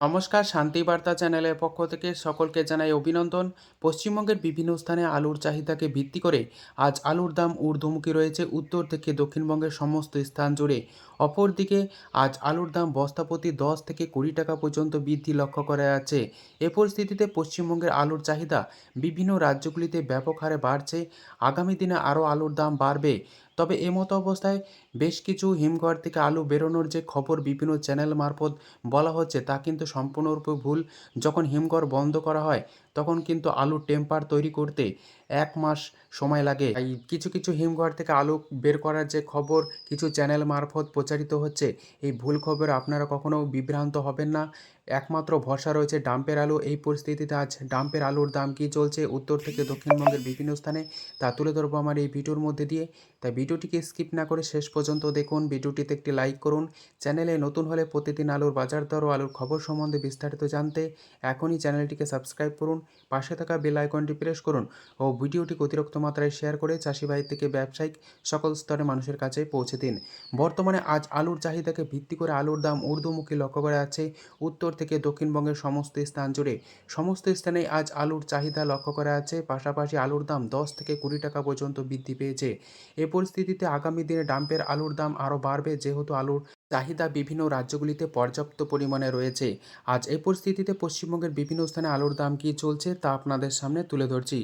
নমস্কার শান্তিবার্তা চ্যানেলের পক্ষ থেকে সকলকে জানাই অভিনন্দন। পশ্চিমবঙ্গের বিভিন্ন স্থানে আলুর চাহিদাকে ভিত্তি করে আজ আলুর দাম ঊর্ধ্বমুখী রয়েছে। উত্তর থেকে দক্ষিণবঙ্গের সমস্ত স্থান জুড়ে অপরদিকে আজ আলুর দাম বস্তাপ্রতি দশ থেকে কুড়ি টাকা পর্যন্ত বৃদ্ধি লক্ষ্য করা যাচ্ছে। এ পরিস্থিতিতে পশ্চিমবঙ্গের আলুর চাহিদা বিভিন্ন রাজ্যগুলিতে ব্যাপক হারে বাড়ছে। আগামী দিনে আরও আলুর দাম বাড়বে। তবে এ এমতো অবস্থায় বেশ কিছু হিমঘর থেকে আলু বেরোনোর যে খবর বিভিন্ন চ্যানেল মারফত বলা হচ্ছে তা কিন্তু সম্পূর্ণরূপে ভুল। যখন হিমঘর বন্ধ করা হয় তখন কিন্তু আলুর টেম্পার তৈরি করতে এক মাস সময় লাগে। এই কিছু কিছু হিমঘর থেকে আলু বের করার যে খবর, কিছু চ্যানেল মারফত প্রচারিত হচ্ছে, এই ভুল খবর আপনারা কখনো বিভ্রান্ত হবেন না। একমাত্র ভরসা রয়েছে ডাম্পের আলু। এই পরিস্থিতিতে আজ ডাম্পের আলুর দাম কী চলছে উত্তর থেকে দক্ষিণবঙ্গের বিভিন্ন স্থানে, তা তুলে ধরবো আমার এই ভিডিওর মধ্যে দিয়ে। তাই ভিডিওটিকে স্কিপ না করে শেষ পর্যন্ত দেখুন। ভিডিওটিতে একটি লাইক করুন। চ্যানেলে নতুন হলে প্রতিদিন আলুর বাজার দর ও আলুর খবর সম্বন্ধে বিস্তারিত জানতে এখনই চ্যানেলটিকে সাবস্ক্রাইব করুন। পাশে থাকা বেল আইকনটি প্রেস করুন ও ভিডিওটি অতিরিক্ত মাত্রায় শেয়ার করে চাষি ভাই থেকে ব্যবসায়িক সকল স্তরে মানুষের কাছে পৌঁছে দিন। বর্তমানে আজ আলুর চাহিদাকে ভিত্তি করে আলুর দাম ঊর্ধ্বমুখী লক্ষ্য করা যাচ্ছে। উত্তর থেকে দক্ষিণবঙ্গের সমস্ত স্থান জুড়ে সমস্ত স্থানে আজ আলুর চাহিদা লক্ষ্য করা যাচ্ছে। পাশাপাশি আলুর দাম দশ থেকে কুড়ি টাকা পর্যন্ত বৃদ্ধি পেয়েছে। এ পরিস্থিতিতে আগামী দিনে ডাম্পের আলুর দাম আরও বাড়বে, যেহেতু আলুর চাহিদা বিভিন্ন রাজ্যগুলিতে পর্যাপ্ত পরিমাণে রয়েছে। আজ এই পরিস্থিতিতে পশ্চিমবঙ্গের বিভিন্ন স্থানে আলুর দাম কী চলছে তা আপনাদের সামনে তুলে ধরছি।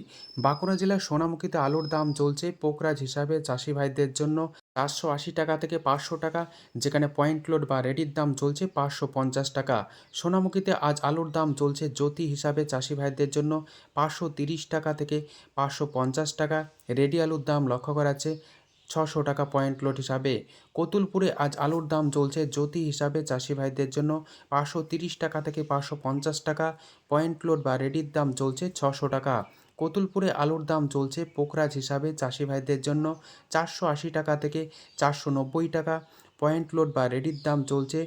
বাঁকুড়া জেলার সোনামুখীতে আলুর দাম চলছে পোকরাজ হিসাবে চাষি ভাইদের জন্য চারশো আশি টাকা থেকে পাঁচশো টাকা, যেখানে পয়েন্ট লোড বা রেডির দাম চলছে পাঁচশো পঞ্চাশ টাকা। সোনামুখীতে আজ আলুর দাম চলছে জ্যোতি হিসাবে চাষি ভাইদের জন্য পাঁচশো তিরিশ টাকা থেকে পাঁচশো পঞ্চাশ টাকা। রেডি আলুর দাম লক্ষ্য করা ছশো টাকা পয়েন্ট লোড হিসাবে। কতুলপুরে আজ আলুর দাম চলছে জ্যোতি হিসাবে। চাষি ভাইদের জন্য পাঁচশো তিরিশ টাকা থেকে পাঁচশো পঞ্চাশ টাকা পয়েন্ট লোড বা রেডির দাম চলছে ছশো টাকা। কতুলপুরে আলুর দাম চলছে পোখরাজ হিসাবে। চাষি ভাইদের জন্য চারশো আশি টাকা থেকে চারশো নব্বই টাকা পয়েন্ট লোড বা রেডির দাম চলছে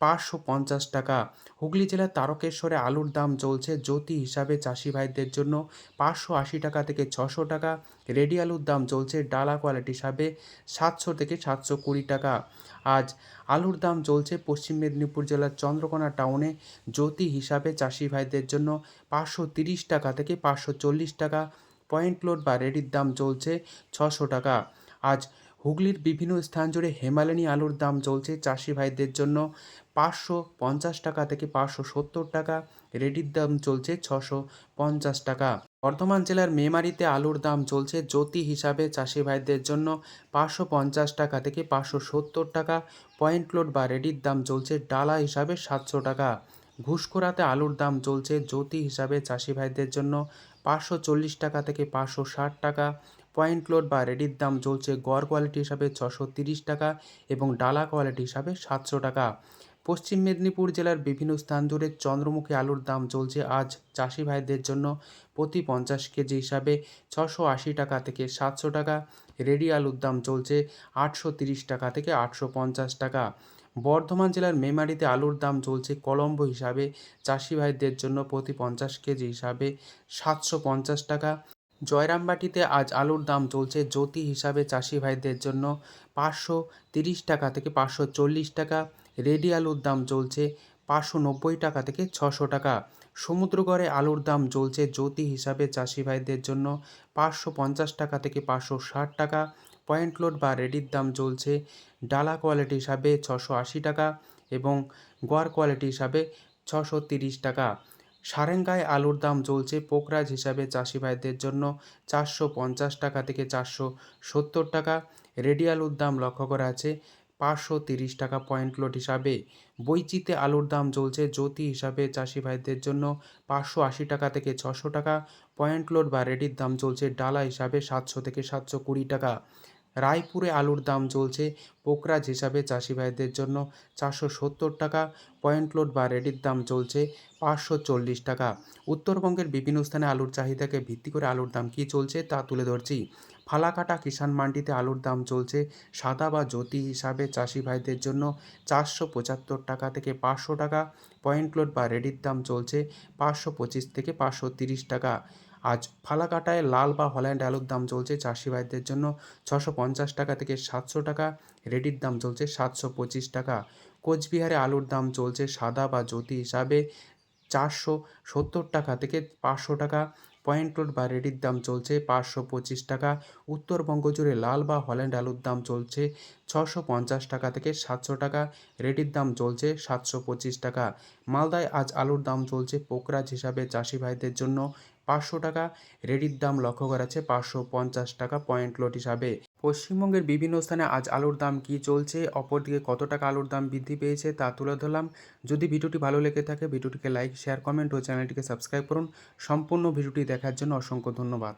পাঁচশো পঞ্চাশ টাকা। হুগলি জেলার তারকেশ্বরে আলুর দাম চলছে জ্যোতি হিসাবে চাষি ভাইদের জন্য পাঁচশো আশি টাকা থেকে ছশো টাকা। রেডি আলুর দাম চলছে ডালা কোয়ালিটি হিসাবে সাতশো থেকে সাতশো কুড়ি টাকা। আজ আলুর দাম চলছে পশ্চিম মেদিনীপুর জেলার চন্দ্রকোনা টাউনে। জ্যোতি হিসাবে চাষি ভাইদের জন্য পাঁচশো তিরিশ টাকা থেকে পাঁচশো চল্লিশ টাকা। পয়েন্ট লোড বা রেডির দাম চলছে ছশো টাকা। আজ হুগলির বিভিন্ন স্থান জুড়ে হেমালিনী আলুর দাম চলছে চাষি ভাইদের জন্য পাঁচশো পঞ্চাশ টাকা থেকে পাঁচশো সত্তর টাকা। রেডির দাম চলছে ছশো পঞ্চাশ টাকা। বর্ধমান জেলার মেমারিতে আলুর দাম চলছে জ্যোতি হিসাবে চাষি ভাইদের জন্য পাঁচশো পঞ্চাশ টাকা থেকে পাঁচশো সত্তর টাকা। পয়েন্ট লোড বা রেডির দাম চলছে ডালা হিসাবে সাতশো টাকা। ঘুষখোরাতে আলুর দাম চলছে জ্যোতি হিসাবে চাষি ভাইদের জন্য পাঁচশো চল্লিশ টাকা থেকে পাঁচশো ষাট টাকা। পয়েন্ট লোড বা রেডির দাম চলছে গড় কোয়ালিটি হিসাবে ছশো তিরিশ টাকা এবং ডালা কোয়ালিটি হিসাবে সাতশো টাকা। পশ্চিম মেদিনীপুর জেলার বিভিন্ন স্থান জুড়ে চন্দ্রমুখী আলুর দাম চলছে আজ চাষি ভাইদের জন্য প্রতি পঞ্চাশ কেজি হিসাবে ছশো আশি টাকা থেকে সাতশো টাকা, রেডি আলুর দাম চলছে আটশো তিরিশ টাকা থেকে আটশো পঞ্চাশ টাকা। বর্ধমান জেলার মেমারিতে আলুর দাম চলছে কলম্বো হিসাবে, চাষি ভাইদের জন্য প্রতি পঞ্চাশ কেজি হিসাবে সাতশো পঞ্চাশ টাকা। জয়রামবাটিতে আজ আলুর দাম চলছে জ্যোতি হিসাবে চাষি ভাইদের জন্য পাঁচশো তিরিশ টাকা থেকে পাঁচশো চল্লিশ টাকা। রেডি আলুর দাম চলছে পাঁচশো নব্বই টাকা থেকে ছশো টাকা। সমুদ্রগড়ে আলুর দাম চলছে জ্যোতি হিসাবে চাষি ভাইদের জন্য পাঁচশো পঞ্চাশ টাকা থেকে পাঁচশো ষাট টাকা। পয়েন্ট লোড বা রেডির দাম চলছে ডালা কোয়ালিটি হিসাবে ছশো আশি টাকা এবং গোয়ার কোয়ালিটি হিসাবে ছশো তিরিশ টাকা। সারেঙ্গায় আলুর দাম চলছে পোকরাজ হিসাবে চাষি ভাইদের জন্য চারশো পঞ্চাশ টাকা থেকে চারশো সত্তর টাকা। রেডি আলুর দাম লক্ষ্য করা আছে পাঁচশো তিরিশ টাকা পয়েন্ট লোড হিসাবে। বইচিতে আলুর দাম চলছে জ্যোতি হিসাবে চাষি ভাইদের জন্য পাঁচশো আশি টাকা থেকে ছশো টাকা। পয়েন্ট লোড বা রেডির দাম চলছে ডালা হিসাবে সাতশো থেকে সাতশো কুড়ি টাকা। রায়পুরে আলুর দাম চলছে পোকরাজ হিসাবে চাষি ভাইদের জন্য চারশো সত্তর টাকা, পয়েন্ট লোড বা রেডির দাম চলছে পাঁচশো চল্লিশ টাকা। উত্তরবঙ্গের বিভিন্ন স্থানে আলুর চাহিদাকে ভিত্তি করে আলুর দাম কী চলছে তা তুলে ধরছি। ফালাকাটা কিষাণ মান্ডিতে আলুর দাম চলছে সাদা বা জ্যোতি হিসাবে চাষি ভাইদের জন্য চারশো পঁচাত্তর টাকা থেকে পাঁচশো টাকা, পয়েন্ট লোড বা রেডির দাম চলছে পাঁচশো পঁচিশ থেকে পাঁচশো তিরিশ টাকা। আজ ফালাকাটায় লাল বা হল্যান্ড আলুর দাম চলছে চাষি ভাইদের জন্য ছশো পঞ্চাশ টাকা থেকে সাতশো টাকা, রেডির দাম চলছে সাতশো পঁচিশ টাকা। কোচবিহারে আলুর দাম চলছে সাদা বা জ্যোতি হিসাবে চারশো সত্তর টাকা থেকে পাঁচশো টাকা পয়েন্ট রোড বা রেডির দাম চলছে পাঁচশো পঁচিশ টাকা। উত্তরবঙ্গ জুড়ে লাল বা হল্যান্ড আলুর দাম চলছে ছশো পঞ্চাশ টাকা থেকে সাতশো টাকা। রেডির দাম চলছে সাতশো পঁচিশ টাকা। মালদায় আজ আলুর দাম চলছে পোকরাজ হিসাবে চাষি ভাইদের জন্য পাঁচশো টাকা। রেডির দাম লক্ষ্য করা যাচ্ছে পাঁচশো পঞ্চাশ টাকা পয়েন্ট লোড হিসাবে। পশ্চিমবঙ্গের বিভিন্ন স্থানে আজ আলুর দাম কী চলছে? অপরদিকে কত টাকা আলুর দাম বৃদ্ধি পেয়েছে তা তুলে ধরলাম। যদি ভিডিওটি ভালো লেগে থাকে, ভিডিওটিকে লাইক, শেয়ার, কমেন্ট ও চ্যানেলটিকে সাবস্ক্রাইব করুন। সম্পূর্ণ ভিডিওটি দেখার জন্য অসংখ্য ধন্যবাদ।